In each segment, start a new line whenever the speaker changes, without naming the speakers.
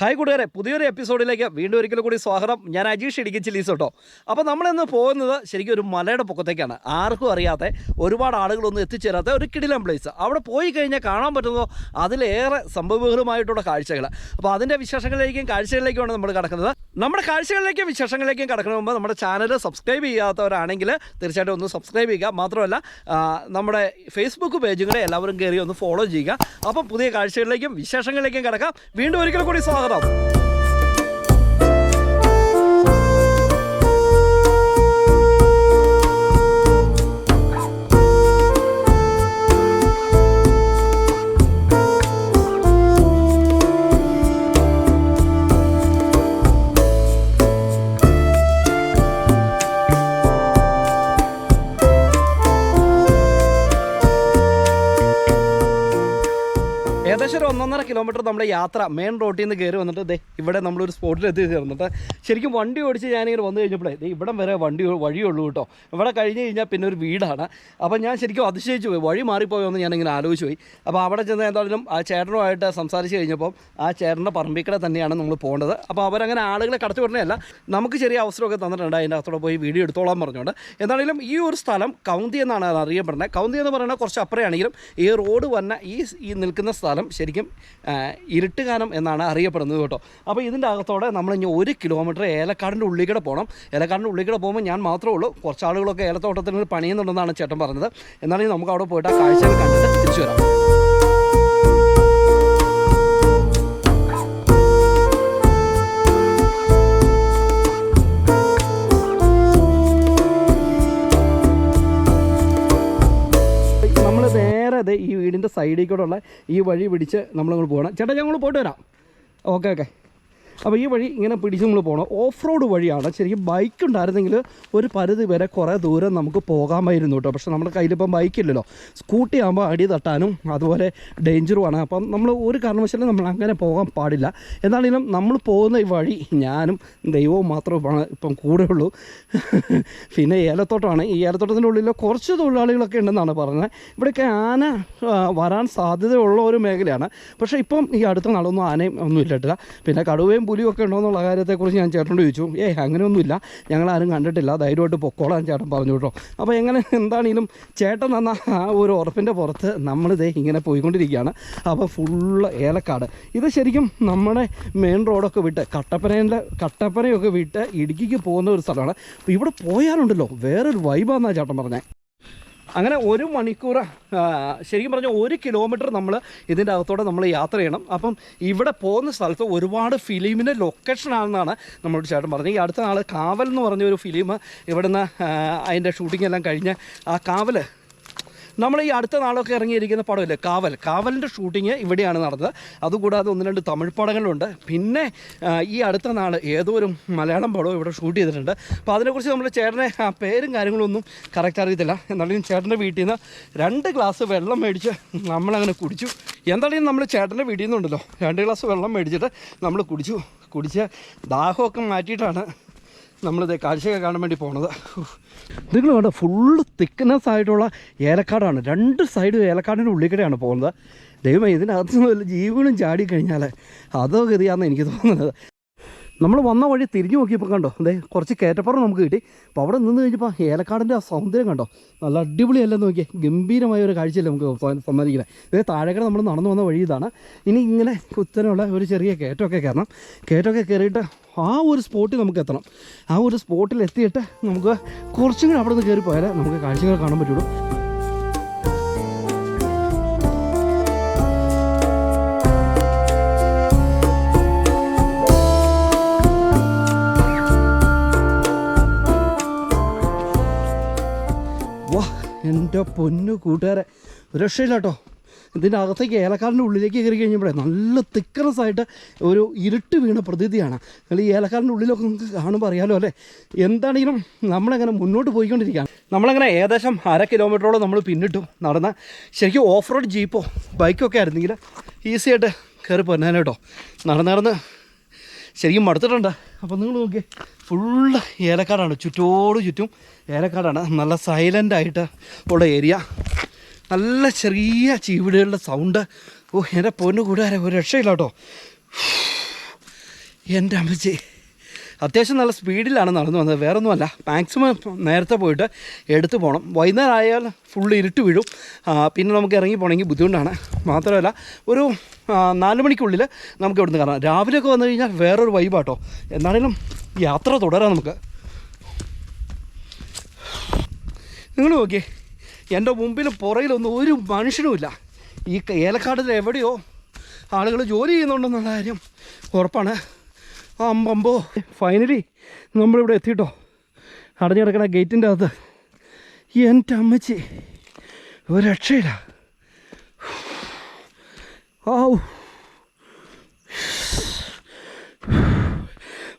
Hi കൂട്ടുകാരെ. പുതിയൊരു എപ്പിസോഡിലേക്ക് വീണ്ടും ഒരിക്കൽ കൂടി സ്വാഗതം. ഞാൻ അജീഷ് ഇടുക്കി ചില്ലീസ് കേട്ടോ. അപ്പോൾ നമ്മളിന്ന് പോകുന്നത് ശരിക്കും ഒരു മലയുടെ പൊക്കത്തേക്കാണ്. ആർക്കും അറിയാത്ത ഒരുപാട് ആളുകളൊന്നും എത്തിച്ചേരാത്ത ഒരു കിടിലം പ്ലേസ് അവിടെ പോയി കഴിഞ്ഞാൽ കാണാൻ പറ്റുന്നതോ അതിലേറെ സംഭവങ്ങളുമായിട്ടുള്ള കാഴ്ചകൾ അപ്പോൾ അതിന്റെ വിശേഷങ്ങളിലേക്കും കാഴ്ചകളിലേക്കുമാണ് നമ്മൾ കിടക്കുന്നത്. നമ്മുടെ കാഴ്ചകളിലേക്കും വിശേഷങ്ങളിലേക്കും കിടക്കുന്ന മുമ്പ് നമ്മുടെ ചാനൽ സബ്സ്ക്രൈബ് ചെയ്യാത്തവരാണെങ്കിൽ തീർച്ചയായിട്ടും ഒന്ന് സബ്സ്ക്രൈബ് ചെയ്യുക. മാത്രമല്ല നമ്മുടെ ഫേസ്ബുക്ക് പേജുകളെ എല്ലാവരും കയറി ഒന്ന് ഫോളോ ചെയ്യുക. അപ്പം പുതിയ കാഴ്ചകളിലേക്കും വിശേഷങ്ങളിലേക്കും കിടക്കാം. വീണ്ടും ഒരിക്കൽ കൂടി സ്വാഗതം. ഏകദേശം ഒന്നൊന്നര കിലോമീറ്റർ നമ്മുടെ യാത്ര മെയിൻ റോട്ടിൽ നിന്ന് കയറി വന്നിട്ട് ദേ ഇവിടെ നമ്മളൊരു സ്പോട്ടിൽ എത്തി ചേർന്നിട്ട് ശരിക്കും വണ്ടി ഓടിച്ച് ഞാനിങ്ങനെ വന്നു കഴിഞ്ഞപ്പോഴേ ദേ ഇവിടം വരെ വണ്ടി വഴിയുള്ളൂ കേട്ടോ. ഇവിടെ കഴിഞ്ഞ് കഴിഞ്ഞാൽ പിന്നെ ഒരു വീടാണ്. അപ്പോൾ ഞാൻ ശരിക്കും അതിശയിച്ചു പോയി. വഴി മാറിപ്പോയോ എന്ന് ഞാനിങ്ങനെ ആലോചിച്ച് പോയി. അപ്പോൾ അവിടെ ചെന്ന് എന്തായാലും ആ ചേട്ടനുമായിട്ട് സംസാരിച്ച് കഴിഞ്ഞപ്പോൾ ആ ചേട്ടന്റെ പറമ്പിക്കട തന്നെയാണ് നമ്മൾ പോകേണ്ടത്. അപ്പോൾ അവരങ്ങനെ ആളുകളെ കടത്തി വിടണേ നമുക്ക് ചെറിയ അവസരമൊക്കെ തന്നിട്ടുണ്ട്. അതിന്റെ അകത്തോടെ പോയി വീഡിയോ എടുത്തോളാൻ പറഞ്ഞുകൊണ്ട്. എന്താണെങ്കിലും ഈ ഒരു സ്ഥലം കൗന്തി എന്നാണ് അറിയപ്പെടുന്നത്. കൗന്തി എന്ന് പറയുന്നത് കുറച്ച് അപ്പുറയാണെങ്കിലും ഈ റോഡ് വന്ന ഈ നിൽക്കുന്ന സ്ഥലം ശരിക്കും ഇരുട്ടുകാനം എന്നാണ് അറിയപ്പെടുന്നത് കേട്ടോ. അപ്പോൾ ഇതിന്റെ അകത്തോടെ നമ്മൾ ഇനി ഒരു കിലോമീറ്റർ ഏലക്കാടിന്റെ ഉള്ളിൽ കൂടെ പോകണം ഏലക്കാടിന്റെ ഉള്ളിൽ കൂടെ പോകുമ്പോൾ ഞാൻ മാത്രമേ ഉള്ളൂ. കുറച്ച് ആളുകളൊക്കെ ഏലത്തോട്ടത്തിന് പണിയുന്നുണ്ടെന്നാണ് ചേട്ടൻ പറഞ്ഞത്. എന്നാണെങ്കിൽ നമുക്ക് അവിടെ പോയിട്ട് ആ കാഴ്ചകൾ കണ്ടിട്ട് തിരിച്ചു വരാം. സൈഡിൽ കൂടെ ഉള്ള ഈ വഴി പിടിച്ച് നമ്മളങ്ങോട്ട് പോകണം. ചേട്ടാ ഞങ്ങൾ പോയിട്ട് വരാം. Okay okay. അപ്പോൾ ഈ വഴി ഇങ്ങനെ പിടിച്ച് നമ്മൾ പോകണം ഓഫ് റോഡ് വഴിയാണ് ശരിക്കും ബൈക്ക് ഉണ്ടായിരുന്നെങ്കിൽ ഒരു പരിധി വരെ കുറേ ദൂരം നമുക്ക് പോകാമായിരുന്നു കേട്ടോ പക്ഷേ നമ്മുടെ കയ്യിലിപ്പം ബൈക്കില്ലല്ലോ സ്കൂട്ടി ആകുമ്പോൾ അടി തട്ടാനും അതുപോലെ ഡേഞ്ചറുമാണ് അപ്പം നമ്മൾ ഒരു കാരണവശാലും നമ്മൾ അങ്ങനെ പോകാൻ പാടില്ല. എന്താണെങ്കിലും നമ്മൾ പോകുന്ന ഈ വഴി ഞാനും ദൈവവും മാത്രമാണ് ഇപ്പം കൂടെ ഉള്ളൂ പിന്നെ ഏലത്തോട്ടമാണ് ഈ ഏലത്തോട്ടത്തിന്റെ ഉള്ളിൽ കുറച്ച് തൊഴിലാളികളൊക്കെ ഉണ്ടെന്നാണ് പറഞ്ഞത്. ഇവിടെയൊക്കെ ആന വരാൻ സാധ്യതയുള്ള ഒരു മേഖലയാണ്. പക്ഷേ ഇപ്പം ഈ അടുത്ത നാളൊന്നും ആനയും ഒന്നും ഇല്ലട്ടില്ല. പിന്നെ കടുവയും പുലിയും ഒക്കെ ഉണ്ടോ എന്നുള്ള കാര്യത്തെക്കുറിച്ച് ഞാൻ ചേട്ടനോട് ചോദിച്ചു. ഏ അങ്ങനെയൊന്നുമില്ല. ഞങ്ങളാരും കണ്ടിട്ടില്ല. ധൈര്യമായിട്ട് പൊക്കോളാൻ ചേട്ടൻ പറഞ്ഞു കേട്ടോ. അപ്പോൾ എങ്ങനെ എന്താണെങ്കിലും ചേട്ടൻ തന്ന ആ ഒരു ഉറപ്പിന്റെ പുറത്ത് നമ്മളിതേ ഇങ്ങനെ പോയിക്കൊണ്ടിരിക്കുകയാണ്. അപ്പോൾ ഫുള്ള് ഏലക്കാട്. ഇത് ശരിക്കും നമ്മുടെ മെയിൻ റോഡൊക്കെ വിട്ട് കട്ടപ്പനേന്റെ കട്ടപ്പനയൊക്കെ വിട്ട് ഇടുക്കിക്ക് പോകുന്ന ഒരു സ്ഥലമാണ്. അപ്പോൾ ഇവിടെ പോയാലുണ്ടല്ലോ. വേറൊരു വൈബാന്നാണ് ചേട്ടൻ പറഞ്ഞത് അങ്ങനെ ഒരു മണിക്കൂർ ശരിക്കും പറഞ്ഞാൽ ഒരു കിലോമീറ്റർ നമ്മൾ ഇതിന്റെ അകത്തോടെ നമ്മൾ യാത്ര ചെയ്യണം. അപ്പം ഇവിടെ പോകുന്ന സ്ഥലത്ത് ഒരുപാട് ഫിലിമിന്റെ ലൊക്കേഷനാണെന്നാണ് നമ്മളോട് ചേട്ടൻ പറഞ്ഞത്. ഈ അടുത്ത നാൾ കാവൽ എന്ന് പറഞ്ഞ ഒരു ഫിലിം ഇവിടുന്ന് അതിന്റെ ഷൂട്ടിംഗ് എല്ലാം കഴിഞ്ഞ് ആ കാവൽ നമ്മൾ ഈ അടുത്ത നാളൊക്കെ ഇറങ്ങിയിരിക്കുന്ന പടമില്ലേ? കാവൽ. കാവലിന്റെ ഷൂട്ടിങ് ഇവിടെയാണ് നടന്നത്. അതുകൂടാതെ ഒന്ന് രണ്ട് തമിഴ് പടങ്ങളുണ്ട്. പിന്നെ ഈ അടുത്ത നാൾ ഏതോ ഒരു മലയാളം പടവും ഇവിടെ ഷൂട്ട് ചെയ്തിട്ടുണ്ട്. അപ്പോൾ അതിനെക്കുറിച്ച് നമ്മൾ ചേട്ടനെ പേരും കാര്യങ്ങളൊന്നും കറക്റ്റ് അറിയത്തില്ല. എന്നാലും ചേട്ടന്റെ വീട്ടിൽ നിന്ന് രണ്ട് ഗ്ലാസ് വെള്ളം മേടിച്ച് നമ്മളങ്ങനെ കുടിച്ചു. എന്താണെങ്കിലും നമ്മൾ ചേട്ടന്റെ വീട്ടിൽ നിന്നുണ്ടല്ലോ രണ്ട് ഗ്ലാസ് വെള്ളം മേടിച്ചിട്ട് നമ്മൾ കുടിച്ചു. കുടിച്ച് ദാഹമൊക്കെ മാറ്റിയിട്ടാണ് നമ്മളിത് കാഴ്ചയൊക്കെ കാണാൻ വേണ്ടി പോണത്. നിങ്ങൾ വേണ്ട ഫുള്ള് തിക്നെസ് ആയിട്ടുള്ള ഏലക്കാടാണ്. രണ്ട് സൈഡും ഏലക്കാടിന്റെ ഉള്ളിൽ പോകുന്നത്. ദൈവമേ ഇതിനകത്ത് നിന്ന് വല്ല ജീവികളും ചാടി കഴിഞ്ഞാൽ അതോ ഗതിയാണെന്ന് എനിക്ക് തോന്നുന്നത്. നമ്മൾ വന്ന വഴി തിരിഞ്ഞു നോക്കിയപ്പോൾ കണ്ടോ? അതെ കുറച്ച് കയറ്റപ്പുറം നമുക്ക് കിട്ടി. അപ്പോൾ അവിടെ നിന്ന് കഴിഞ്ഞപ്പോൾ ഏലക്കാടിന്റെ ആ സൗന്ദര്യം കണ്ടോ? നല്ല അടിപൊളിയല്ലെന്ന് നോക്കിയാൽ ഗംഭീരമായ ഒരു കാഴ്ചയല്ലേ നമുക്ക് സ- സമ്മതിക്കുന്നത് ഇതേ താഴേക്കട നമ്മൾ നടന്നു വന്ന വഴി ഇതാണ്. ഇനി ഇങ്ങനെ കുത്തനെയുള്ള ഒരു ചെറിയ കയറ്റമൊക്കെ കയറണം. കയറ്റമൊക്കെ കയറിയിട്ട് ആ ഒരു സ്പോട്ടിൽ നമുക്ക് എത്തണം. ആ ഒരു സ്പോട്ടിൽ എത്തിയിട്ട് നമുക്ക് കുറച്ചും കൂടി അവിടെ നിന്ന് കയറി പോയാലേ നമുക്ക് കാഴ്ചകൾ കാണാൻ പറ്റുള്ളൂ. എന്റെ പൊന്നു കൂട്ടുകാരെ. ഒരു രക്ഷയില്ല കേട്ടോ. ഇതിന്റെ അകത്തേക്ക് ഏലക്കാടിന്റെ ഉള്ളിലേക്ക് കയറി കഴിഞ്ഞപ്പോഴേ നല്ല തിക്കനസ് ആയിട്ട് ഒരു ഇരുട്ട് വീണ പ്രതീതിയാണ്. നിങ്ങൾ ഈ ഏലക്കാടിന്റെ ഉള്ളിലൊക്കെ നിങ്ങൾക്ക് കാണുമ്പോൾ അറിയാലോ അല്ലേ? എന്താണെങ്കിലും നമ്മളങ്ങനെ മുന്നോട്ട് പോയിക്കൊണ്ടിരിക്കുകയാണ്. നമ്മളങ്ങനെ ഏകദേശം അര കിലോമീറ്ററോളം നമ്മൾ പിന്നിട്ടു നടന്ന ശരിക്കും ഓഫ് റോഡ് ജീപ്പോ ബൈക്കൊക്കെ ആയിരുന്നെങ്കിൽ ഈസിയായിട്ട് കയറി പോരാൻ കേട്ടോ. നടന്ന് നടന്ന് ശരിക്കും മടുത്തിട്ടുണ്ട്? അപ്പോൾ നിങ്ങൾ നോക്കിയേ ഫുള്ള് ഏലക്കാടാണ്. ചുറ്റോട് ചുറ്റും ഏലക്കാടാണ്. നല്ല സൈലന്റ് ആയിട്ട് ഉള്ള ഏരിയ നല്ല ചെറിയ ചീവിടുകളുടെ സൗണ്ട് ഓ എന്റെ പൊന്നു കൂട്ടുകാരെ ഒരു രക്ഷയില്ല കേട്ടോ എന്റെ അമ്മച്ചി. അത്യാവശ്യം നല്ല സ്പീഡിലാണ് നടന്നു വന്നത്. വേറെ ഒന്നുമല്ല മാക്സിമം നേരത്തെ പോയിട്ട് എടുത്തു പോകണം വൈകുന്നേരം ആയാൽ ഫുള്ള് ഇരുട്ട് വീഴും. പിന്നെ നമുക്ക് ഇറങ്ങി പോകണമെങ്കിൽ ബുദ്ധിമുട്ടാണ്. മാത്രമല്ല ഒരു നാല് മണിക്കുള്ളിൽ നമുക്ക് ഇവിടുന്ന് കയറാം രാവിലെയൊക്കെ വന്നു കഴിഞ്ഞാൽ വേറൊരു വൈബാട്ടോ എന്നാണേലും യാത്ര തുടരാം നമുക്ക്. നിങ്ങൾ നോക്കിയേ എന്റെ മുമ്പിലും പുറയിലൊന്നും ഒരു മനുഷ്യനുമില്ല ഈ ഏലക്കാടിൽ എവിടെയോ ആളുകൾ ജോലി ചെയ്യുന്നുണ്ടെന്നുള്ള കാര്യം ഉറപ്പാണ്. അമ്പമ്പോ ഫൈനലി നമ്മളിവിടെ എത്തിയിട്ടോ. അടഞ്ഞു കിടക്കണ ഗേറ്റിന്റെ അകത്ത്. എന്റെ അമ്മച്ചി ഒരു രക്ഷയില്ല.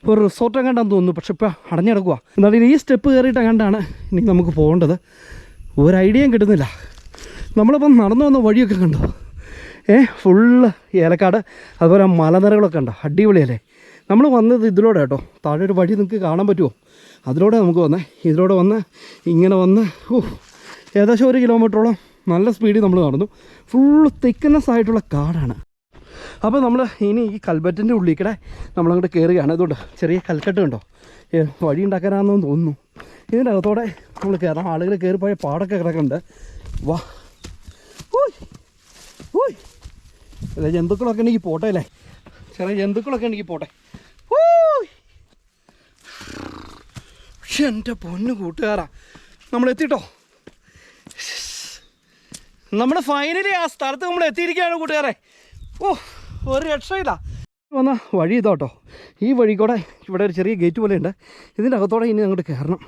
ഒരു റിസോർട്ട് കണ്ടാന്ന് തോന്നുന്നു പക്ഷെ ഇപ്പോൾ അടഞ്ഞു കിടക്കുക എന്നാലും ഈ സ്റ്റെപ്പ് കയറിയിട്ട് കണ്ടാണ് ഇനി നമുക്ക് പോകേണ്ടത്. ഒരു ഐഡിയയും കിട്ടുന്നില്ല. നമ്മളിപ്പം നടന്നു വന്ന വഴിയൊക്കെ കണ്ടോ? ഏ ഫുള്ള് ഏലക്കാട് അതുപോലെ മലനിരകളൊക്കെ ഉണ്ടോ അടിപൊളിയല്ലേ? നമ്മൾ വന്നത് ഇതിലൂടെ കേട്ടോ. താഴെ ഒരു വഴി നിങ്ങൾക്ക് കാണാൻ പറ്റുമോ? അതിലൂടെ നമുക്ക് വന്നേ. ഇതിലൂടെ വന്ന് ഇങ്ങനെ വന്ന് ഓ ഏകദേശം ഒരു കിലോമീറ്ററോളം നല്ല സ്പീഡിൽ നമ്മൾ നടന്നു. ഫുള്ള് തിക്നെസ് ആയിട്ടുള്ള കാടാണ്. അപ്പോൾ നമ്മൾ ഇനി ഈ കൽബറ്റിന്റെ ഉള്ളിൽ കൂടെ നമ്മളങ്ങോട്ട് കയറുകയാണ്. അതുകൊണ്ട് ചെറിയ കൽക്കെട്ട് കണ്ടോ? വഴി ഉണ്ടാക്കാനാണെന്ന് തോന്നുന്നു. ഇതിന്റെ അകത്തോടെ നമ്മൾ കയറാം. ആളുകൾ കയറിപ്പോയ പാടൊക്കെ കിടക്കുന്നുണ്ട്. വാ. ഓയ് ഓയ് അല്ല ജന്തുക്കളൊക്കെ ഉണ്ടെങ്കിൽ പോട്ടെ അല്ലേ? ചെറിയ ജന്തുക്കളൊക്കെ ഉണ്ടെങ്കിൽ പോട്ടെ. പക്ഷെ എന്റെ പൊന്ന് കൂട്ടുകാരാ. നമ്മൾ എത്തിട്ടോ? നമ്മൾ ഫൈനലി ആ സ്ഥലത്ത് നമ്മൾ എത്തിയിരിക്കുകയാണ് കൂട്ടുകാരെ. ഓ ഒരു രക്ഷയില്ല. വന്ന വഴി ഇതോട്ടോ. ഈ വഴി കൂടെ ഇവിടെ ഒരു ചെറിയ ഗേറ്റ് പോലെ ഉണ്ട്. ഇതിന്റെ അകത്തോടെ ഇനി അങ്ങോട്ട് കയറണം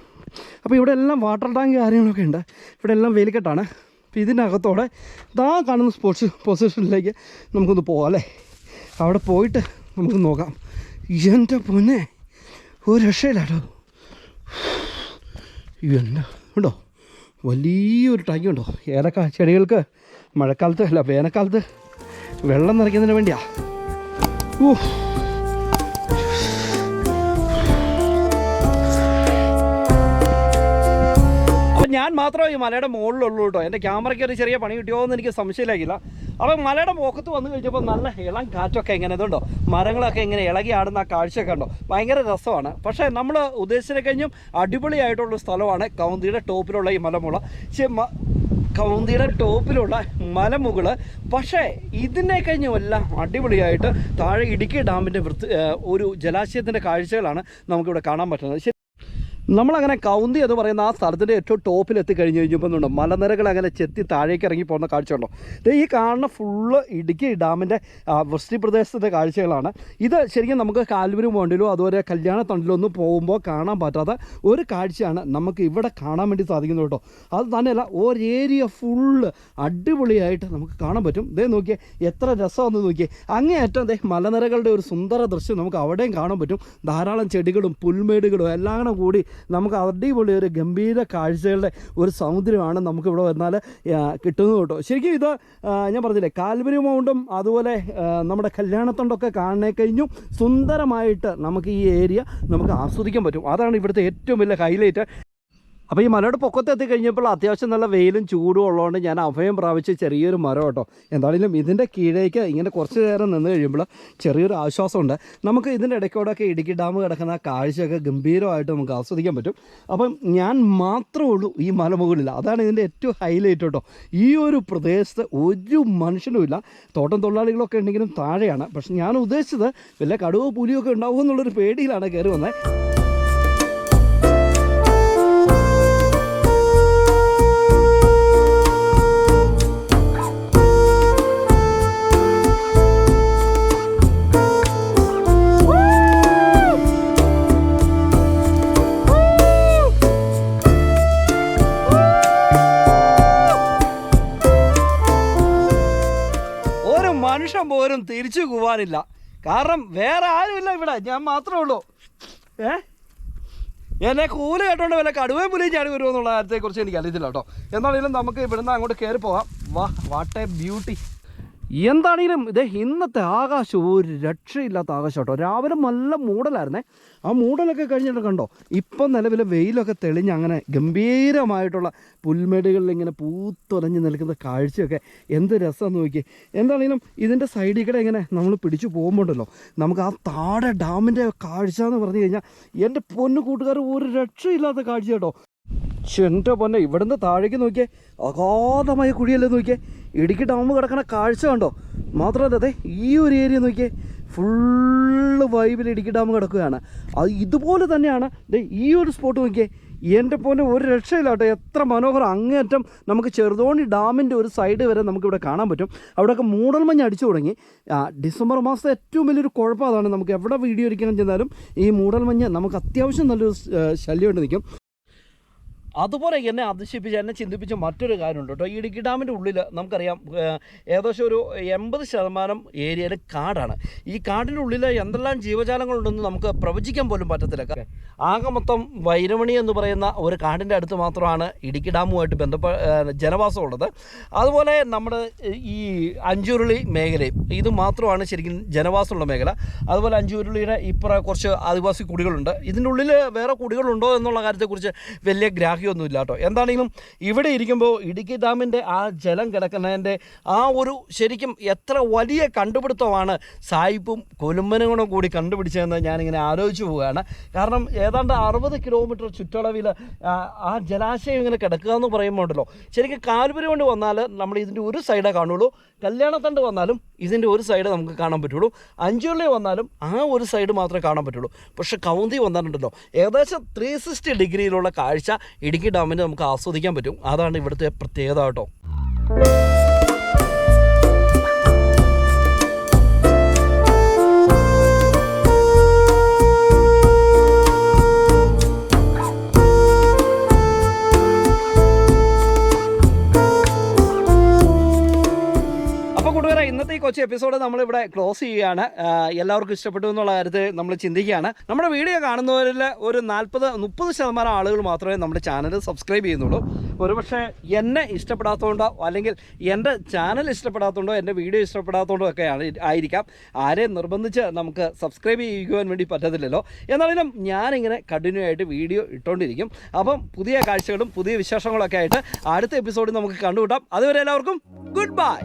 അപ്പോൾ ഇവിടെ എല്ലാം വാട്ടർ ടാങ്ക് കാര്യങ്ങളൊക്കെ ഉണ്ട്. ഇവിടെ എല്ലാം വേലിക്കെട്ടാണ്. അപ്പോൾ ഇതിന്റെ അകത്തോടെ ഇതാ കാണുന്ന സ്പോർട്സ് പൊസിഷനിലേക്ക് നമുക്കൊന്ന് പോകാം അല്ലേ? അവിടെ പോയിട്ട് നമുക്ക് നോക്കാം. എന്റെ പൊന്നെ. ഒരു രക്ഷയിലാട്ടോ എന്റെ ഉണ്ടോ? വലിയൊരു ടാങ്ക് ഉണ്ടോ? ഏലക്ക ചെടികൾക്ക് മഴക്കാലത്ത് അല്ല വേനൽക്കാലത്ത് വെള്ളം നിറയ്ക്കുന്നതിന് വേണ്ടിയാ. ഓ അപ്പം ഞാൻ മാത്രമേ ഈ മലയുടെ മുകളിലുള്ളൂ കേട്ടോ. എന്റെ ക്യാമറയ്ക്ക് ഒരു ചെറിയ പണി കിട്ടിയോ എന്ന് എനിക്ക് സംശയമില്ലാക്കില്ല അപ്പം മലയുടെ മുഖത്ത് വന്നു കഴിഞ്ഞപ്പോൾ നല്ല ഇളം കാറ്റൊക്കെ ഇങ്ങനെ ഇതുണ്ടോ? മരങ്ങളൊക്കെ ഇങ്ങനെ ഇളകി ആടുന്ന ആ കാഴ്ചയൊക്കെ ഉണ്ടോ ഭയങ്കര രസമാണ്. പക്ഷേ നമ്മൾ ഉദ്ദേശിച്ചതിനെ കഴിഞ്ഞും അടിപൊളിയായിട്ടുള്ള സ്ഥലമാണ് കൗന്തിയുടെ ടോപ്പിലുള്ള ഈ മലമുള. കൗന്തിയുടെ ടോപ്പിലുള്ള മലമുകൾ പക്ഷേ ഇതിനെ കഴിഞ്ഞും അടിപൊളിയായിട്ട് താഴെ ഇടുക്കി ഡാമിന്റെ വൃത്തി ഒരു ജലാശയത്തിന്റെ കാഴ്ചകളാണ് നമുക്കിവിടെ കാണാൻ പറ്റുന്നത്. നമ്മളങ്ങനെ കൗന്തി എന്ന് പറയുന്ന ആ സ്ഥലത്തിന്റെ ഏറ്റവും ടോപ്പിൽ എത്തിക്കഴിഞ്ഞ് കഴിഞ്ഞപ്പോൾ ഉണ്ട് മലനിരകൾ അങ്ങനെ ചെത്തി താഴേക്ക് ഇറങ്ങി പോകുന്ന കാഴ്ച ഉണ്ടോ ദേ ഈ കാണുന്ന ഫുള്ള് ഇടുക്കി ഡാമിന്റെ വൃഷ്ടി പ്രദേശത്തെ കാഴ്ചകളാണ്. ഇത് ശരിക്കും നമുക്ക് കാൽവരി മോണ്ടിലോ അതുപോലെ കല്യാണത്തണ്ടിലോ ഒന്നും പോകുമ്പോൾ കാണാൻ പറ്റാത്ത ഒരു കാഴ്ചയാണ് നമുക്ക് ഇവിടെ കാണാൻ വേണ്ടി സാധിക്കുന്നത് കേട്ടോ. അത് തന്നെയല്ല ഒരു ഏരിയ ഫുള്ള് അടിപൊളിയായിട്ട് നമുക്ക് കാണാൻ പറ്റും. ഇതേ നോക്കിയേ എത്ര രസമാണെന്ന് നോക്കിയേ. അങ്ങേയറ്റം ദേ മലനിരകളുടെ ഒരു സുന്ദര ദൃശ്യം നമുക്ക് അവിടെയും കാണാൻ പറ്റും. ധാരാളം ചെടികളും പുൽമേടുകളും എല്ലാം കൂടി നമുക്ക് അടിപൊളി ഒരു ഗംഭീര കാഴ്ചകളുടെ ഒരു സൗന്ദര്യമാണ് നമുക്ക് ഇവിടെ വന്നാൽ കിട്ടുന്നത് കേട്ടോ. ശരിക്കും ഇത് ഞാൻ പറഞ്ഞില്ലേ കാൽവരി മൗണ്ടും അതുപോലെ നമ്മുടെ കല്യാണത്തൊണ്ടൊക്കെ കാണണേ കഴിഞ്ഞു. സുന്ദരമായിട്ട് നമുക്ക് ഈ ഏരിയ നമുക്ക് ആസ്വദിക്കാൻ പറ്റും. അതാണ് ഇവിടുത്തെ ഏറ്റവും വലിയ ഹൈലൈറ്റ്. അപ്പോൾ ഈ മലയുടെ പൊക്കത്ത് എത്തിക്കഴിഞ്ഞപ്പോൾ അത്യാവശ്യം നല്ല വെയിലും ചൂടും ഉള്ളതുകൊണ്ട് ഞാൻ അഭയം പ്രാപിച്ച ചെറിയൊരു മരം കേട്ടോ. എന്തായാലും ഇതിന്റെ കീഴേക്ക് ഇങ്ങനെ കുറച്ച് നേരം നിന്ന് കഴിയുമ്പോൾ ചെറിയൊരു ആശ്വാസമുണ്ട്. നമുക്ക് ഇതിന്റെ ഇടയ്ക്കൂടെയൊക്കെ ഇടുക്കി ഡാം കിടക്കുന്ന കാഴ്ചയൊക്കെ ഗംഭീരമായിട്ട് നമുക്ക് ആസ്വദിക്കാൻ പറ്റും. അപ്പം ഞാൻ മാത്രമേ ഉള്ളൂ ഈ മലമുകളിൽ. അതാണ് ഇതിന്റെ ഏറ്റവും ഹൈലൈറ്റ് കേട്ടോ. ഈ ഒരു പ്രദേശത്ത് ഒരു മനുഷ്യനുമില്ല തോട്ടം തൊഴിലാളികളൊക്കെ ഉണ്ടെങ്കിലും താഴെയാണ്. പക്ഷെ ഞാൻ ഉദ്ദേശിച്ചത് വല്ല കടുവോ പുലിയൊക്കെ ഉണ്ടാവുമെന്നുള്ളൊരു പേടിയിലാണ് കയറി വന്നത് മനുഷ്യൻ പോലും തിരിച്ചു പോവാനില്ല കാരണം വേറെ ആരുമില്ല ഇവിടെ. ഞാൻ മാത്രമേ ഉള്ളൂ. ഏ? എന്നെ കൂൽ കേട്ടോണ്ട് വല്ല കടുവയും പുലിയും ചാടി വരുമെന്നുള്ള കാര്യത്തെക്കുറിച്ച് എനിക്ക് അറിയത്തില്ല കേട്ടോ. എന്നാണെങ്കിലും നമുക്ക് ഇവിടുന്ന് അങ്ങോട്ട് കയറി പോകാം. വാ വാട്ട് എ ബ്യൂട്ടി. എന്താണെങ്കിലും ഇത് ഇന്നത്തെ ആകാശം ഒരു രക്ഷയില്ലാത്ത ആകാശം കേട്ടോ. രാവിലെ നല്ല മൂടലായിരുന്നേ. ആ മൂടലൊക്കെ കഴിഞ്ഞിട്ട് കണ്ടോ? ഇപ്പം നിലവിലെ വെയിലൊക്കെ തെളിഞ്ഞ് അങ്ങനെ ഗംഭീരമായിട്ടുള്ള പുൽമേടുകളിൽ ഇങ്ങനെ പൂത്തുലഞ്ഞ് നിൽക്കുന്ന കാഴ്ചയൊക്കെ എന്ത് രസം നോക്കി എന്താണെങ്കിലും ഇതിന്റെ സൈഡിൽ കൂടെ ഇങ്ങനെ നമ്മൾ പിടിച്ചു പോകുമ്പോണ്ടല്ലോ നമുക്ക് ആ താഴെ ഡാമിന്റെ കാഴ്ച എന്ന് പറഞ്ഞു കഴിഞ്ഞാൽ എന്റെ പൊന്നു കൂട്ടുകാർ ഒരു രക്ഷയില്ലാത്ത കാഴ്ച കേട്ടോ. പക്ഷെ എന്റെ പൊന്നെ ഇവിടുന്ന് താഴേക്ക് നോക്കിയേ. അഗാധമായ കുഴിയല്ലേ നോക്കിയേ. ഇടുക്കി ഡാം കിടക്കണ കാഴ്ച കണ്ടോ? മാത്രമല്ല അതെ ഈ ഒരു ഏരിയ നോക്കിയേ ഫുള്ള് വൈബിൽ ഇടുക്കി ഡാം കിടക്കുകയാണ്. അത് ഇതുപോലെ തന്നെയാണ് ഈ ഒരു സ്പോട്ട് നോക്കിയേ എന്റെ പോലെ ഒരു രക്ഷയില്ലാട്ടോ. എത്ര മനോഹരം അങ്ങേറ്റം നമുക്ക് ചെറുതോണി ഡാമിന്റെ ഒരു സൈഡ് വരെ നമുക്കിവിടെ കാണാൻ പറ്റും. അവിടെയൊക്കെ മൂടൽമഞ്ഞ് അടിച്ചു തുടങ്ങി. ഡിസംബർ മാസത്തെ ഏറ്റവും വലിയൊരു കുഴപ്പം അതാണ് നമുക്ക് എവിടെ വീഡിയോ ഒരുക്കാൻ ചെന്നാലും ഈ മൂടൽമഞ്ഞ് നമുക്ക് അത്യാവശ്യം നല്ലൊരു ശല്യമായിട്ട് നിൽക്കും. അതുപോലെ എന്നെ അതിശയിപ്പിച്ച് എന്നെ ചിന്തിപ്പിച്ച മറ്റൊരു കാര്യമുണ്ട് കേട്ടോ. ഇടുക്കി ഡാമിന്റെ ഉള്ളിൽ നമുക്കറിയാം ഏകദേശം ഒരു എൺപത് ശതമാനം ഏരിയയിൽ കാടാണ്. ഈ കാടിന്റെ ഉള്ളിൽ എന്തെല്ലാം ജീവജാലങ്ങളുണ്ടെന്ന് നമുക്ക് പ്രവചിക്കാൻ പോലും പറ്റത്തില്ല. ആകെ മൊത്തം വൈരമണി എന്ന് പറയുന്ന ഒരു കാടിന്റെ അടുത്ത് മാത്രമാണ് ഇടുക്കി ഡാമുമായിട്ട് ബന്ധപ്പെട്ട ജനവാസമുള്ളത് അതുപോലെ നമ്മുടെ ഈ അഞ്ചുരുളി മേഖലയും ഇത് മാത്രമാണ് ശരിക്കും ജനവാസമുള്ള മേഖല. അതുപോലെ അഞ്ചുരുളിയുടെ ഇപ്പുറ കുറച്ച് ആദിവാസി കുടികളുണ്ട്. ഇതിന്റെ ഉള്ളിൽ വേറെ കുടികളുണ്ടോ എന്നുള്ള കാര്യത്തെക്കുറിച്ച് വലിയ ഗ്രാഹ്യമൊന്നുമില്ല കേട്ടോ എന്താണെങ്കിലും ഇവിടെ ഇരിക്കുമ്പോൾ ഇടുക്കി ഡാമിന്റെ ആ ജലം കിടക്കുന്നതിന്റെ ആ ഒരു ശരിക്കും എത്ര വലിയ കണ്ടുപിടുത്തമാണ് സായിപ്പും കൊലുമ്പനങ്ങളും കൂടെ കണ്ടുപിടിച്ചതെന്ന് ഞാനിങ്ങനെ ആലോചിച്ച് പോവുകയാണ്. കാരണം ഏതാണ്ട് അറുപത് കിലോമീറ്റർ ചുറ്റളവിൽ ആ ജലാശയം ഇങ്ങനെ കിടക്കുക എന്ന് പറയുമ്പോൾ ഉണ്ടല്ലോ ശരിക്കും കാൽപുരി കൊണ്ട് വന്നാൽ നമ്മൾ ഇതിന്റെ ഒരു സൈഡേ കാണുള്ളൂ. കല്യാണത്തണ്ട് വന്നാലും ഇതിന്റെ ഒരു സൈഡ് നമുക്ക് കാണാൻ പറ്റുള്ളൂ. അഞ്ചുള്ളി വന്നാലും ആ ഒരു സൈഡ് മാത്രമേ കാണാൻ പറ്റുള്ളൂ. പക്ഷെ കൗന്തി വന്നിട്ടുണ്ടല്ലോ. ഏകദേശം ത്രീ സിക്സ്റ്റി ഡിഗ്രിയിലുള്ള കാഴ്ച ഇടുക്കി ഡാമിന് നമുക്ക് ആസ്വദിക്കാൻ പറ്റും. അതാണ് ഇവിടുത്തെ പ്രത്യേകത കേട്ടോ. കൊച്ചു എപ്പിസോഡ് നമ്മളിവിടെ ക്ലോസ് ചെയ്യുകയാണ്. എല്ലാവർക്കും ഇഷ്ടപ്പെട്ടു എന്നുള്ള കാര്യത്തിൽ നമ്മൾ ചിന്തിക്കുകയാണ്. നമ്മുടെ വീഡിയോ കാണുന്നവരിൽ ഒരു നാൽപ്പത് മുപ്പത് ശതമാനം ആളുകൾ മാത്രമേ നമ്മുടെ ചാനൽ സബ്സ്ക്രൈബ് ചെയ്യുന്നുള്ളൂ. ഒരുപക്ഷെ എന്നെ ഇഷ്ടപ്പെടാത്തതുകൊണ്ടോ അല്ലെങ്കിൽ എന്റെ ചാനൽ ഇഷ്ടപ്പെടാത്തതുകൊണ്ടോ എന്റെ വീഡിയോ ഇഷ്ടപ്പെടാത്തതുകൊണ്ടോ ഒക്കെ ആയിരിക്കാം. ആരെയും നിർബന്ധിച്ച് നമുക്ക് സബ്സ്ക്രൈബ് ചെയ്യുവാൻ വേണ്ടി പറ്റത്തില്ലല്ലോ. എന്നാലും ഞാനിങ്ങനെ കണ്ടിന്യൂ ആയിട്ട് വീഡിയോ ഇട്ടുകൊണ്ടിരിക്കും അപ്പം പുതിയ കാഴ്ചകളും പുതിയ വിശേഷങ്ങളൊക്കെ ആയിട്ട് അടുത്ത എപ്പിസോഡിൽ നമുക്ക് കണ്ടുകൂട്ടാം അതുവരെ എല്ലാവർക്കും ഗുഡ് ബൈ.